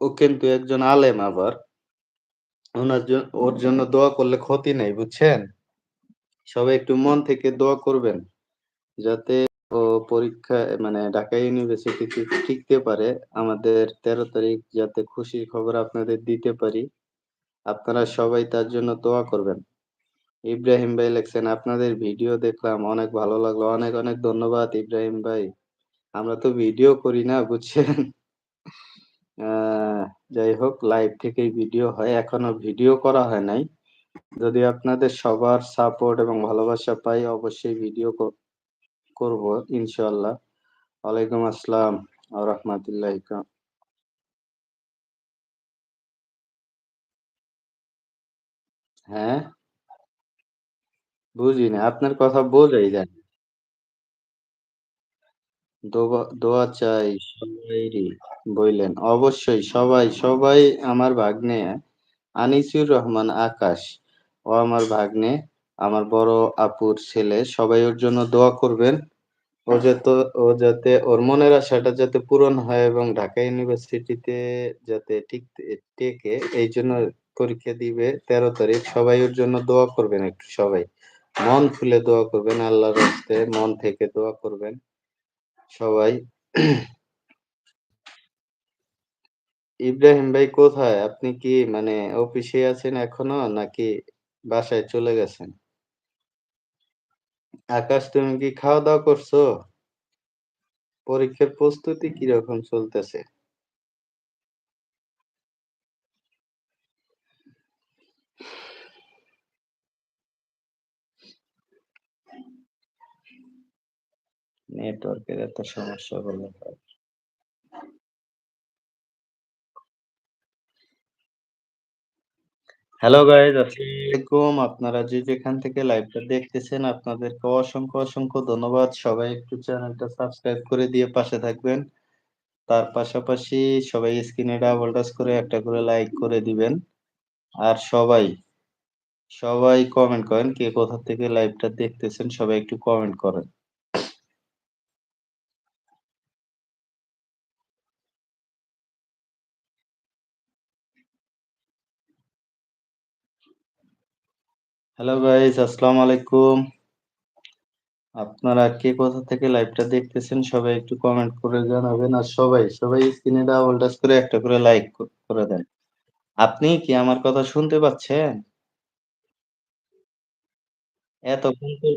ও কিন্তু একজন আলেম আবার। ওনার ওর জন্য দোয়া করলে ক্ষতি নাই, বুঝছেন? সবাই একটু মন থেকে দোয়া করবেন। যাতে ও পরীক্ষায় মানে ঢাকা ইউনিভার্সিটিতে টিকতে পারে। আমাদের ১৩ তারিখ যাতে খুশির খবর আপনাদের দিতে পারি। আপনারা সবাই তার জন্য দোয়া করবেন। ইব্রাহিম ভাই লেখছেন, "আপনাদের ভিডিও দেখলাম, অনেক ভালো লাগল। অনেক, অনেক ধন্যবাদ ইব্রাহিম ভাই। আমরা তো ভিডিও করি না, বুঝছেন? যাই হোক লাইভ থেকেই ভিডিও হয়। এখনও ভিডিও করা হয় নাই। যদি আপনাদের সবার সাপোর্ট এবং ভালোবাসা পাই, অবশ্যই ভিডিও করব, ইনশাআল্লাহ। ওয়ালাইকুম আসসালাম রাহমাতুল্লাহি হ্যাঁ? বুঝি না। আপনার কথা বোঝাই যায় দোয়া চাই সবাইরই বইলেন। অবশ্যই সবাই, সবাই আমার ভাগ্নে আনিসুর রহমান আকাশ। ও আমার ভাগ্নে, আমার বড় আপুর ছেলে। সবাই ওর জন্য দোয়া করবেন। ও যাতে ও যাতে ওর মনের আশাটা যাতে পূরণ হয় এবং ঢাকা ইউনিভার্সিটিতে যাতে ঠিক টেকে এই জন্য পরীক্ষা দিবে ১৩ তারিখ। সবাই ওর জন্য দোয়া করবেন একটু সবাই। মন খুলে দোয়া করবেন আল্লাহর হস্তে মন থেকে দোয়া করবেন। সবাই। ইব্রাহিম ভাই কোথায়? আপনি কি মানে অফিসে আছেন এখনও নাকি বাসায় চলে গেছেন? আকাশ, তুমি কি খাওয়া-দাওয়া করছ? পরীক্ষার প্রস্তুতি কীরকম চলতেছে? নেটওয়ার্কের এত সমস্যা হলে হয়। হ্যালো গাইজ আসসালামু। আপনারা যে যেখান থেকে লাইভটা দেখতেছেন আপনাদেরকে অসংখ্য, অসংখ্য ধন্যবাদ। সবাই একটু চ্যানেলটা সাবস্ক্রাইব করে দিয়ে পাশে থাকবেন। তার পাশাপাশি সবাই স্ক্রিনে ডাবল টাচ করে একটা করে লাইক করে দিবেন। আর সবাই, সবাই কমেন্ট করেন কে কোথা থেকে লাইভটা দেখতেছেন সবাই একটু কমেন্ট করেন। হ্যালো গাইস আসসালামু আলাইকুম। আপনারা কে কোথা থেকে লাইভটা দেখতেছেন সবাই একটু কমেন্ট করে জানাবেন। আর সবাই, সবাই স্ক্রিনে ডাবল টাচ করে একটা করে লাইক করে দেন। আপনি কি আমার কথা শুনতে পাচ্ছেন? এতক্ষণ তো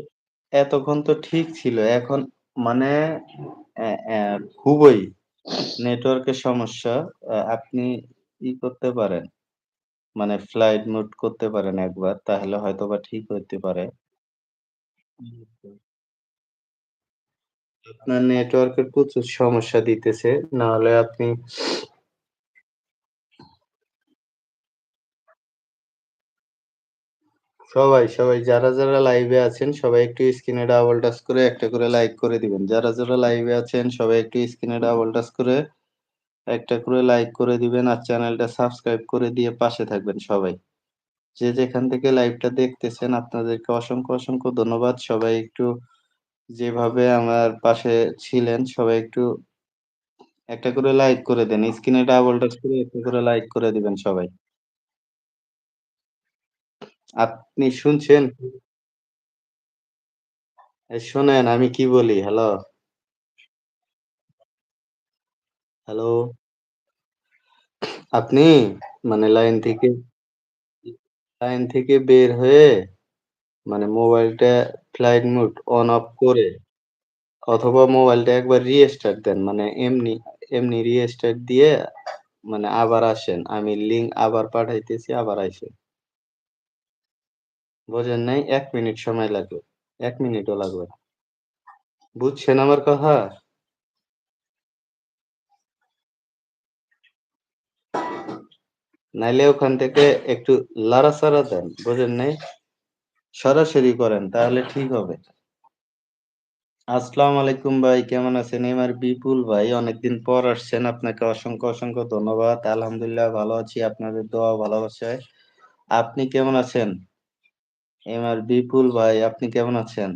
এতক্ষণ তো ঠিক ছিল। এখন মানে খুবই নেটওয়ার্কের সমস্যা। আপনি ই করতে পারেন, মানে ফ্লাইট মোড করতে পারেন একবার। তাহলে হয়তো বা ঠিক হইতে পারে। আপনার নেটওয়ার্কের প্রচুর সমস্যা দিতেছে। নাহলে আপনি সবাই, সবাই যারা, যারা লাইভে আছেন সবাই একটু স্ক্রিনে ডাবল টাচ করে একটা করে লাইক করে দিবেন। যারা, যারা লাইভে আছেন সবাই একটু স্ক্রিনে ডাবল টাচ করে একটা করে লাইক করে দিবেন আর চ্যানেলটা সাবস্ক্রাইব করে দিয়ে পাশে থাকবেন সবাই। যে যেখান থেকে লাইভটা দেখতেছেন আপনাদেরকে অসংখ্য, অসংখ্য ধন্যবাদ। সবাই একটু যেভাবে আমার পাশে ছিলেন সবাই একটু একটা করে লাইক করে দেন। স্ক্রিনে ডাবল টাচ করে একটা করে লাইক করে দিবেন সবাই। আপনি শুনছেন? শোনেন আমি কি বলি? হ্যালো? হ্যালো? আপনি মানে লাইন থেকে লাইন থেকে বের হয়ে মানে মোবাইলটা ফ্লাইট মোড অন অফ করে অথবা মোবাইলটা একবার রিস্টার্ট দেন। মানে এমনি, এমনি রিস্টার্ট দিয়ে মানে আবার আসেন। আমি লিঙ্ক আবার পাঠাইতেছি আবার আইসেন। বোঝেন নাই? ১ মিনিট সময় লাগবে। ১ মিনিটও লাগবে। বুঝছেন আমার কথা? নাইলে ওখান থেকে একটু লাড়াচাড়া দেন। বোঝেন নাই? সরাসরি করেন তাহলে ঠিক হবে। আসসালামু আলাইকুম ভাই কেমন আছেন? এম আর বিপুল ভাই অনেকদিন পর আসছেন। আপনাকে অসংখ্য, অসংখ্য ধন্যবাদ। আলহামদুলিল্লাহ ভালো আছি আপনাদের দোয়া ভালোবাসায়। আপনি কেমন আছেন? এম আর বিপুল ভাই আপনি কেমন আছেন?